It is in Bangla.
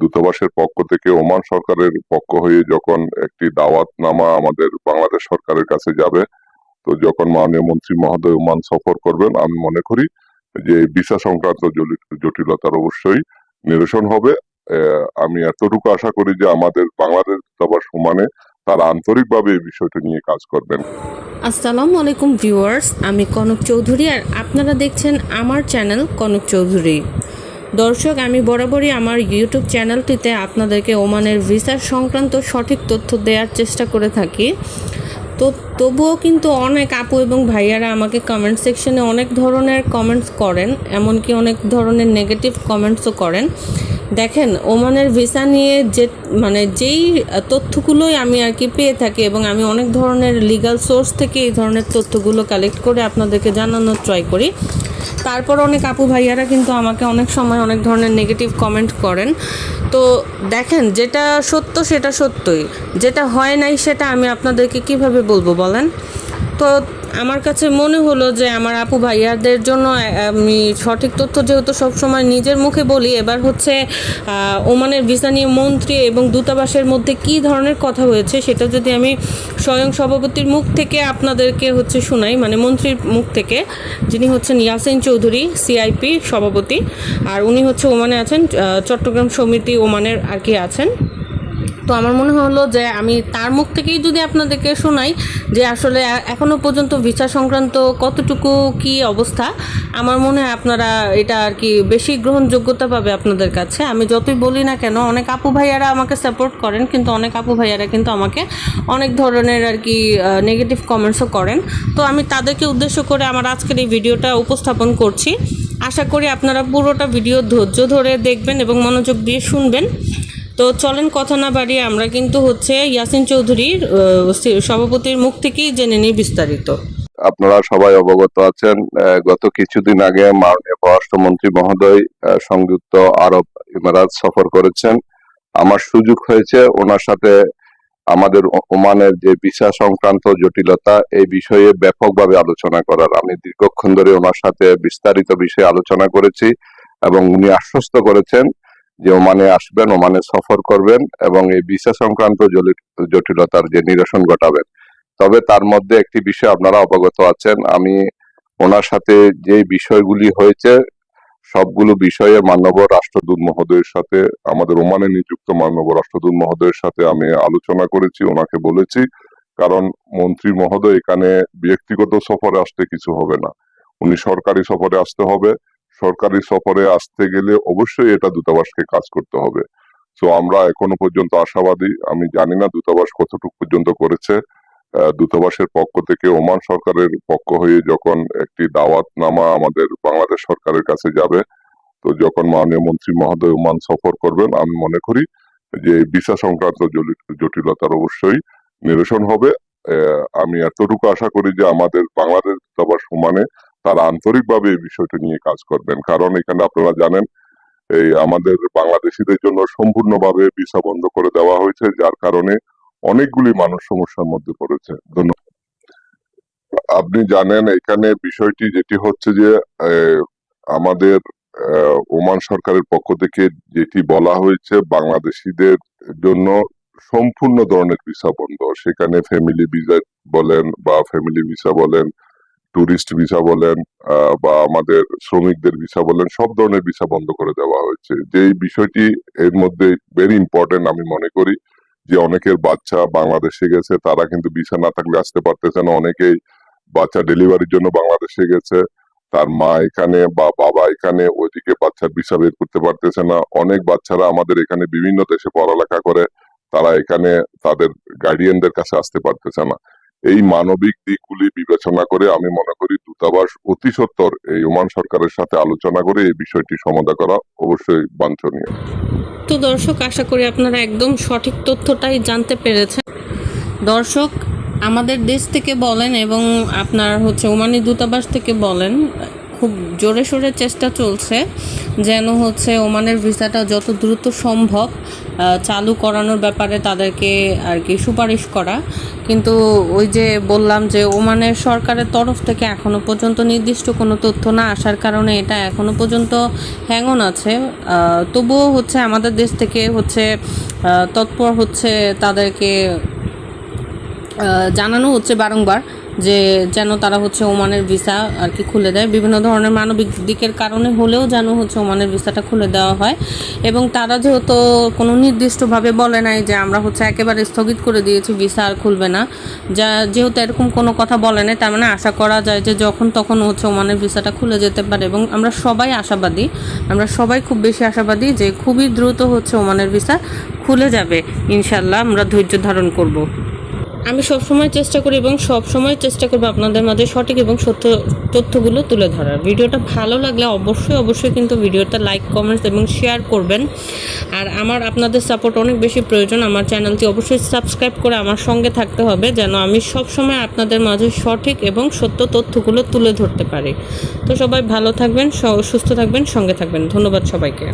দূতাবাসের পক্ষ থেকে ওমান সরকারের পক্ষ হয়ে যখন একটি দাওয়াতনামা আমাদের বাংলাদেশ সরকারের কাছে যাবে, তো যখন মাননীয় মন্ত্রী মহোদয় ওমান সফর করবেন, আমি মনে করি যে ভিসা সংক্রান্ত জটিলতার অবশ্যই নিরসন হবে। আমি এতটুকু আশা করি যে আমাদের বাংলাদেশ দূতাবাস ওমানে তারা আন্তরিকভাবে এই বিষয়টা নিয়ে কাজ করবেন। আসসালামু আলাইকুম ভিউয়ার্স, আমি কনক চৌধুরী আর আপনারা দেখছেন আমার চ্যানেল কনক চৌধুরী। দর্শক, আমি বরাবরই আমার ইউটিউব চ্যানেলটিতে আপনাদেরকে ওমানের ভিসা সংক্রান্ত সঠিক তথ্য দেওয়ার চেষ্টা করে থাকি। তো তবুও কিন্তু অনেক আপু এবং ভাইয়ারা আমাকে কমেন্ট সেকশনে অনেক ধরনের কমেন্টস করেন, এমনকি অনেক ধরনের নেগেটিভ কমেন্টসও করেন। দেখেন, ওমানের ভিসা নিয়ে যে মানে যেই তথ্যগুলোই আমি আর কি পেয়ে থাকি এবং আমি অনেক ধরনের লিগ্যাল সোর্স থেকে এই ধরনের তথ্যগুলো কালেক্ট করে আপনাদেরকে জানানোর ট্রাই করি। তারপর অনেক আপু ভাইয়ারা কিন্তু আমাকে অনেক সময় অনেক ধরনের নেগেটিভ কমেন্ট করেন। তো দেখেন, যেটা সত্য সেটা সত্যই। যেটা হয় নাই সেটা আমি আপনাদেরকে কীভাবে বলব বলেন? তো আমার কাছে মনে হলো যে আমার আপু ভাইয়াদের জন্য আমি সঠিক তথ্য যেহেতু সবসময় নিজের মুখে বলি, এবার হচ্ছে ওমানের ভিসা নিয়ে মন্ত্রী এবং দূতাবাসের মধ্যে কী ধরনের কথা হয়েছে সেটা যদি আমি স্বয়ং সভাপতির মুখ থেকে আপনাদেরকে হচ্ছে শোনাই মানে মন্ত্রীর মুখ থেকে, যিনি হচ্ছেন ইয়াসিন চৌধুরী, সিআইপি সভাপতি, আর উনি হচ্ছে ওমানে আছেন চট্টগ্রাম সমিতি ওমানের আর কি আছেন। তো আমার মনে হলো যে আমি তার মুখ থেকেই যদি আপনাদেরকে শোনাই যে আসলে এখনও পর্যন্ত ভিসা সংক্রান্ত কতটুকু কি অবস্থা, আমার মনে হয় আপনারা এটা আর কি বেশি গ্রহণযোগ্যতা পাবে আপনাদের কাছে। আমি যতই বলি না কেন, অনেক আপু ভাইয়ারা আমাকে সাপোর্ট করেন, কিন্তু অনেক আপু ভাইয়ারা কিন্তু আমাকে অনেক ধরনের আর কি নেগেটিভ কমেন্টসও করেন। তো আমি তাদেরকে উদ্দেশ্য করে আমার আজকের এই ভিডিওটা উপস্থাপন করছি। আশা করি আপনারা পুরোটা ভিডিও ধৈর্য ধরে দেখবেন এবং মনোযোগ দিয়ে শুনবেন। তো চলেন কথা না বাড়িয়ে আমরা কিন্তু হচ্ছে ইয়াসিন চৌধুরীর সভাপতির মুখ থেকেই জেনে নিই বিস্তারিত। আপনারা সবাই অবগত আছেন গত কিছুদিন আগে মাননীয় পররাষ্ট্রমন্ত্রী মহোদয় সংযুক্ত আরব ইমারাত সফর করেছেন। আমার সুযোগ হয়েছে ওনার সাথে আমাদের ওমানের যে ভিসা সংক্রান্ত জটিলতা, এই বিষয়ে ব্যাপকভাবে আলোচনা করার। আমি দীর্ঘক্ষণ ধরে ওনার সাথে বিস্তারিত বিষয়ে আলোচনা করেছি এবং উনি আশ্বস্ত করেছেন যে ওমানে আসবেন, ওমানে সফর করবেন এবং এই ভিসা সংক্রান্ত জটিলতার যে নিরসন ঘটাবেন। তবে তার মধ্যে একটি বিষয় আপনারা অবগত আছেন। আমি ওনার সাথে যে বিষয়গুলি হয়েছে, সবগুলো বিষয়ে মানব রাষ্ট্রদূত মহোদয়ের সাথে, আমাদের ওমানে নিযুক্ত মানব রাষ্ট্রদূত মহোদয়ের সাথে আমি আলোচনা করেছি, ওনাকে বলেছি। কারণ মন্ত্রী মহোদয় এখানে ব্যক্তিগত সফরে আসতে কিছু হবে না। উনি সরকারি সফরে আসতে হবে। সরকারি সফরে আসতে গেলে অবশ্যই এটা দূতাবাসকে কাজ করতে হবে। তো আমরা এখনও পর্যন্ত আশাবাদী, আমি জানি না দূতাবাস কতটুকু পর্যন্ত করেছে। দূতাবাসের পক্ষ থেকে, ওমান সরকারের পক্ষ হয়ে যখন একটি দাওয়াতনামা আমাদের বাংলাদেশ সরকারের কাছে যাবে, তো যখন মাননীয় মন্ত্রী মহোদয় ওমান সফর করবেন, আমি মনে করি যে ভিসা সংক্রান্ত জটিলতার অবশ্যই নিরসন হবে। আমি এতটুকু আশা করি যে আমাদের বাংলাদেশ দূতাবাস ওমানে তারা আন্তরিকভাবে এই বিষয়টা নিয়ে কাজ করবেন। কারণ এখানে আপনারা জানেন, এই আমাদের বাংলাদেশিদের জন্য সম্পূর্ণভাবে ভিসা বন্ধ করে দেওয়া হয়েছে, যার কারণে অনেকগুলি মানুষ সমস্যার মধ্যে পড়েছে। ধন্যবাদ। আপনি জানেন, এখানে বিষয়টি যেটি হচ্ছে যে আমাদের ওমান সরকারের পক্ষ থেকে যেটি বলা হয়েছে, বাংলাদেশিদের জন্য সম্পূর্ণ ধরনের ভিসা বন্ধ। সেখানে ফ্যামিলি ভিসা বলেন বা ফ্যামিলি ভিসা বলেন টুরিস্ট ভিসা বলেন বা আমাদের শ্রমিকদের ভিসা বলেন, সব ধরনের ভিসা বন্ধ করে দেওয়া হয়েছে। যে বিষয়টি এর মধ্যে ভেরি ইম্পর্টেন্ট আমি মনে করি, যে অনেকের বাচ্চা বাংলাদেশে গেছে, তারা কিন্তু ভিসা না থাকলে আসতে পারতেছে না। অনেকেই বাচ্চা ডেলিভারির জন্য বাংলাদেশে গেছে, তার মা এখানে বা বাবা এখানে, ওইদিকে বাচ্চার ভিসা বের করতে পারতেছে না। অনেক বাচ্চারা আমাদের এখানে বিভিন্ন দেশে পড়ালেখা করে, তারা এখানে তাদের গার্ডিয়ানদের কাছে আসতে পারতেছে না। এই মানবিক দিকগুলি বিবেচনা করে আমি মনে করি দূতাবাস অতি সত্বর এই ওমান সরকারের সাথে আলোচনা করে এই বিষয়টি সমাধা করা অবশ্যই বাঞ্ছনীয়। তো দর্শক, আশা করি আপনারা একদম সঠিক তথ্যটাই জানতে পেরেছেন। দর্শক, আমাদের দেশ থেকে বলেন এবং আপনার হচ্ছে ওমানি দূতাবাস থেকে বলেন, খুব জোরে সোরে চেষ্টা চলছে যেন হচ্ছে ওমানের ভিসাটা যত দ্রুত সম্ভব চালু করানোর ব্যাপারে তাদেরকে আর কি সুপারিশ করা। কিন্তু ওই যে বললাম যে ওমানের সরকারের তরফ থেকে এখনও পর্যন্ত নির্দিষ্ট কোনো তথ্য না আসার কারণে এটা এখনও পর্যন্ত হ্যাঙ্গন আছে তবুও হচ্ছে আমাদের দেশ থেকে হচ্ছে তৎপর হচ্ছে তাদেরকে জানানো হচ্ছে বারংবার। যে যেন তারা হচ্ছে ওমানের ভিসা আর কি খুলে দেয়। বিভিন্ন ধরনের মানবিক দিকের কারণে হলেও যেন হচ্ছে ওমানের ভিসাটা খুলে দেওয়া হয়। এবং তারা যেহেতু কোনো নির্দিষ্টভাবে বলে নাই যে আমরা হচ্ছে একেবারে স্থগিত করে দিয়েছি, ভিসা আর খুলবে না। যা যেহেতু এরকম কোনো কথা বলে নাই, তার মানে আশা করা যায় যে যখন তখন হচ্ছে ওমানের ভিসাটা খুলে যেতে পারে। এবং আমরা সবাই আশাবাদী, আমরা সবাই খুব বেশি আশাবাদী যে খুবই দ্রুত হচ্ছে ওমানের ভিসা খুলে যাবে। ইনশাল্লাহ আমরা ধৈর্য ধারণ করব। আমি সবসময় চেষ্টা করি এবং সবসময় চেষ্টা করব আপনাদের মাঝে সঠিক এবং সত্য তথ্যগুলো তুলে ধরার। ভিডিওটা ভালো লাগলে অবশ্যই অবশ্যই কিন্তু ভিডিওটা লাইক কমেন্টস এবং শেয়ার করবেন। আর আমার আপনাদের সাপোর্ট অনেক বেশি প্রয়োজন। আমার চ্যানেলটি অবশ্যই সাবস্ক্রাইব করে আমার সঙ্গে থাকতে হবে যেন আমি সবসময় আপনাদের মাঝে সঠিক এবং সত্য তথ্যগুলো তুলে ধরতে পারি। তো সবাই ভালো থাকবেন সুস্থ থাকবেন, সঙ্গে থাকবেন। ধন্যবাদ সবাইকে।